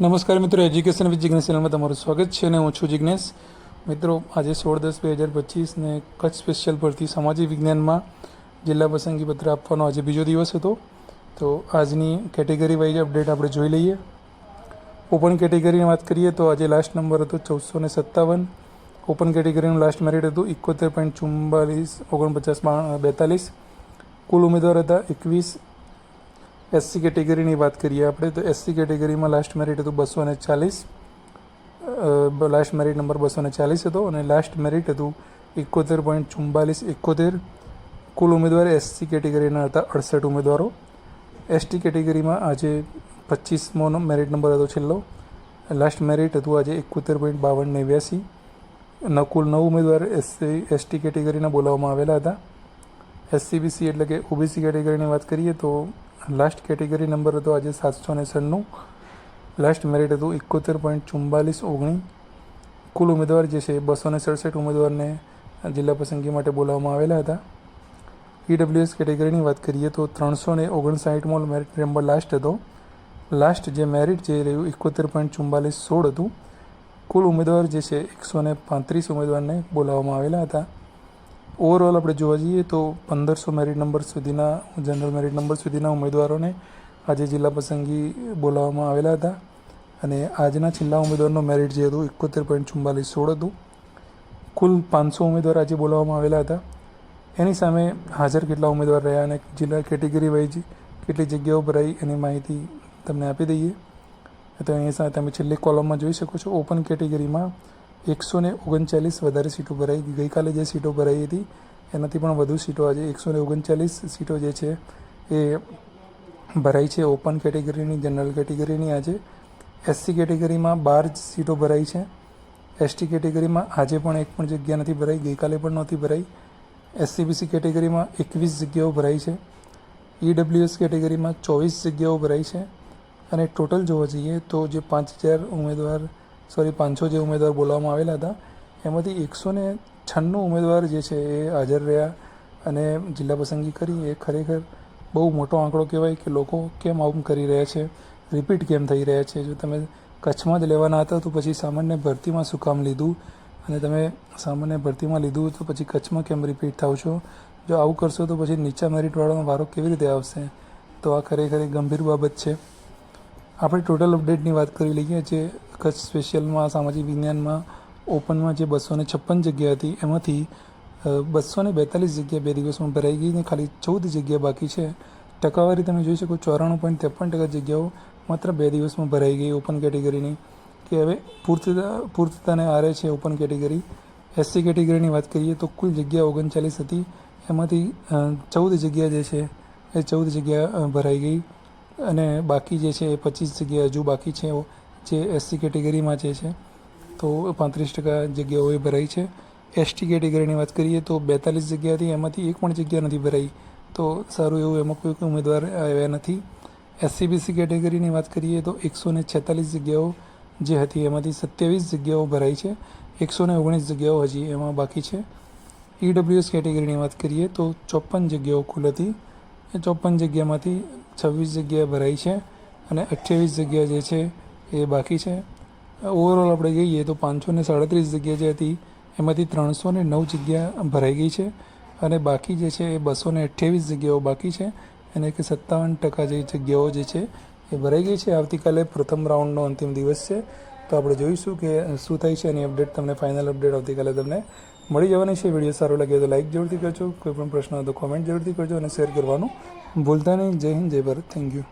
નમસ્કાર મિત્રો education with Jignesh ચેનલમાં તમારું સ્વાગત છે અને હું છું જિગ્નેશ મિત્રો, આજે સોળ દસ બે હજાર પચીસને કચ્છ સ્પેશિયલ પરથી સામાજિક વિજ્ઞાનમાં જિલ્લા પસંદગી પત્ર આપવાનો આજે બીજો દિવસ હતો. તો આજની કેટેગરી વાઇઝ અપડેટ આપણે જોઈ લઈએ. ઓપન કેટેગરીની વાત કરીએ તો આજે લાસ્ટ નંબર હતો ચૌદસો ને સત્તાવન. ઓપન કેટેગરીનું લાસ્ટ મેરિટ હતું એકોતેર પોઈન્ટ ચુમ્બાલીસ ઓગણપચાસ બેતાલીસ. કુલ ઉમેદવાર હતા એકવીસ એસસી કેટેગરીની વાત કરીએ આપણે, તો એસસી કેટેગરીમાં લાસ્ટ મેરિટ હતું બસો ને ચાલીસ. લાસ્ટ મેરિટ નંબર બસો ને ચાલીસ હતો અને લાસ્ટ મેરિટ હતું એકોતેર પોઈન્ટ ચુમ્બાલીસ એકોતેર. કુલ ઉમેદવાર એસસી કેટેગરીના હતા અડસઠ ઉમેદવારો. એસટી કેટેગરીમાં આજે પચીસમો મેરિટ નંબર હતો છેલ્લો. લાસ્ટ મેરિટ હતું આજે એકોતેર પોઈન્ટ બાવન નેવ્યાસી કુલ નવ ઉમેદવાર એસસી એસટી કેટેગરીના બોલાવવામાં આવેલા હતા. એસસીબીસી એટલે કે ઓબીસી કેટેગરીની વાત કરીએ તો લાસ્ટ કેટેગરી નંબર હતો આજે સાતસો ને સન્નું લાસ્ટ મેરિટ હતું એકોતેર પોઈન્ટ ચુમ્બાલીસ ઓગણી. કુલ ઉમેદવાર જે છે બસો ને સડસઠ ઉમેદવારને જિલ્લા પસંદગી માટે બોલાવવામાં આવેલા હતા. ઈડબ્લ્યુએસ કેટેગરીની વાત કરીએ તો ત્રણસો ને ઓગણસાઠમો મેરિટ નંબર લાસ્ટ હતો. લાસ્ટ જે મેરિટ જે રહ્યું એકોતેર પોઈન્ટ ચુમ્બાલીસ સોળ હતું. કુલ ઉમેદવાર જે છે એકસો પાંત્રીસ ઉમેદવારને બોલાવવામાં આવેલા હતા. ઓવરઓલ આપણે જોવા જઈએ તો પંદરસો મેરિટ નંબર સુધીના જનરલ મેરિટ નંબર સુધીના ઉમેદવારોને આજે જિલ્લા પસંદગી બોલાવવામાં આવેલા હતા. અને આજના છેલ્લા ઉમેદવારનો મેરિટ જે હતું, એકોતેર પોઈન્ટ ચુમ્માલીસ સોળ હતું. કુલ પાંચસો ઉમેદવાર આજે બોલાવવામાં આવેલા હતા. એની સામે હાજર કેટલા ઉમેદવાર રહ્યા અને જિલ્લા કેટેગરી વાઇઝ કેટલી જગ્યાઓ ભરાઈ એની માહિતી તમને આપી દઈએ. તો અહીં સાથે તમે છેલ્લી કોલમમાં જોઈ શકો છો. ઓપન કેટેગરીમાં એકસો ને ઓગણચાલીસ વધારે સીટો ભરાઈ. ગઈકાલે જે સીટો ભરાઈ હતી, એનાથી પણ વધુ સીટો આજે એકસો ને ઓગણચાલીસ સીટો જે છે એ ભરાઈ છે. ઓપન કેટેગરીની, જનરલ કેટેગરીની આજે. એસસી કેટેગરીમાં બાર સીટો ભરાઈ છે. એસટી કેટેગરીમાં આજે પણ એક પણ જગ્યા નથી ભરાઈ. ગઈકાલે પણ નહોતી ભરાઈ. એસસીબીસી કેટેગરીમાં એકવીસ જગ્યાઓ ભરાઈ છે. ઈડબ્લ્યુએસ કેટેગરીમાં ચોવીસ જગ્યાઓ ભરાઈ છે. અને ટોટલ જોવા જઈએ તો જે પાંચ હજાર ઉમેદવાર સોરી, પાંચસો જે ઉમેદવાર બોલાવવામાં આવેલા હતા, એમાંથી એકસો ને છન્નું ઉમેદવાર જે છે એ હાજર રહ્યા અને જિલ્લા પસંદગી કરી. એ ખરેખર બહુ મોટો આંકડો કહેવાય કે લોકો કેમ આવું કરી રહ્યા છે, રિપીટ કેમ થઈ રહ્યા છે? જો તમે કચ્છમાં જ લેવાના હતા તો પછી સામાન્ય ભરતીમાં શું કામ લીધું? અને તમે સામાન્ય ભરતીમાં લીધું તો પછી કચ્છમાં કેમ રિપીટ થાવ છો? જો આવું કરશો તો પછી નીચા મેરિટવાળાનો વારો કેવી રીતે આવશે? તો આ ખરેખર એક ગંભીર બાબત છે. આપણે ટોટલ અપડેટની વાત કરી લઈએ જે કચ્છ સ્પેશિયલમાં સામાજિક વિજ્ઞાનમાં ઓપનમાં જે બસો ને છપ્પન જગ્યા હતી, એમાંથી બસો ને બેતાલીસ જગ્યા બે દિવસમાં ભરાઈ ગઈ ને ખાલી ચૌદ જગ્યા બાકી છે. ટકાવારી તમે જોઈ શકો ચોરાણું પોઈન્ટ ત્રેપન ટકા જગ્યાઓ માત્ર બે દિવસમાં ભરાઈ ગઈ ઓપન કેટેગરીની. કે હવે પૂર્તતા, પૂર્તતાને આરે છે ઓપન કેટેગરી. એસસી કેટેગરીની વાત કરીએ તો કુલ જગ્યા ઓગણચાલીસ હતી. એમાંથી ચૌદ જગ્યા જે છે એ ચૌદ જગ્યા ભરાઈ ગઈ. અને બાકી જે છે એ પચીસ જગ્યા હજુ બાકી છે. જે એસસી કેટેગરીમાં જે છે, તો પાંત્રીસ ટકા જગ્યાઓ એ ભરાઈ છે. એસટી કેટેગરીની વાત કરીએ તો બેતાલીસ જગ્યા હતી એમાંથી એક પણ જગ્યા નથી ભરાઈ. તો સારું એવું એમાં કોઈ ઉમેદવાર આવ્યા નથી. એસસીબીસી કેટેગરીની વાત કરીએ તો એકસો ને છેતાલીસ જગ્યાઓ જે હતી, એમાંથી સત્યાવીસ જગ્યાઓ ભરાઈ છે. એકસો ને ઓગણીસ જગ્યાઓ હજી એમાં બાકી છે. ઈડબ્લ્યુએસ કેટેગરીની વાત કરીએ તો ચોપન જગ્યાઓ કુલ હતી. એ ચોપન જગ્યામાંથી છવ્વીસ જગ્યા ભરાઈ છે અને અઠ્યાવીસ જગ્યા જે છે એ બાકી છે. ઓવરઓલ આપણે જોઈએ તો પાંચસો ને સાડત્રીસ જગ્યા જે હતી, એમાંથી ત્રણસો ને નવ જગ્યા ભરાઈ ગઈ છે અને બાકી જે છે એ બસો ને અઠ્યાવીસ જગ્યાઓ બાકી છે અને કે સત્તાવન ટકા જે જગ્યાઓ જે છે એ ભરાઈ ગઈ છે. આવતીકાલે પ્રથમ રાઉન્ડનો અંતિમ દિવસ છે. તો આપણે જોઈશું કે શું થાય છે એની અપડેટ તમને ફાઇનલ અપડેટ આવતીકાલે તમને મળી જવાની છે. વીડિયો સારો લાગે તો લાઇક જરૂરથી કરજો. કોઈ પણ પ્રશ્ન હોય તો કોમેન્ટ જરૂરથી કરજો અને શેર કરવાનું ભૂલતા નહીં. જય હિન્દ, જય ભારત. Thank you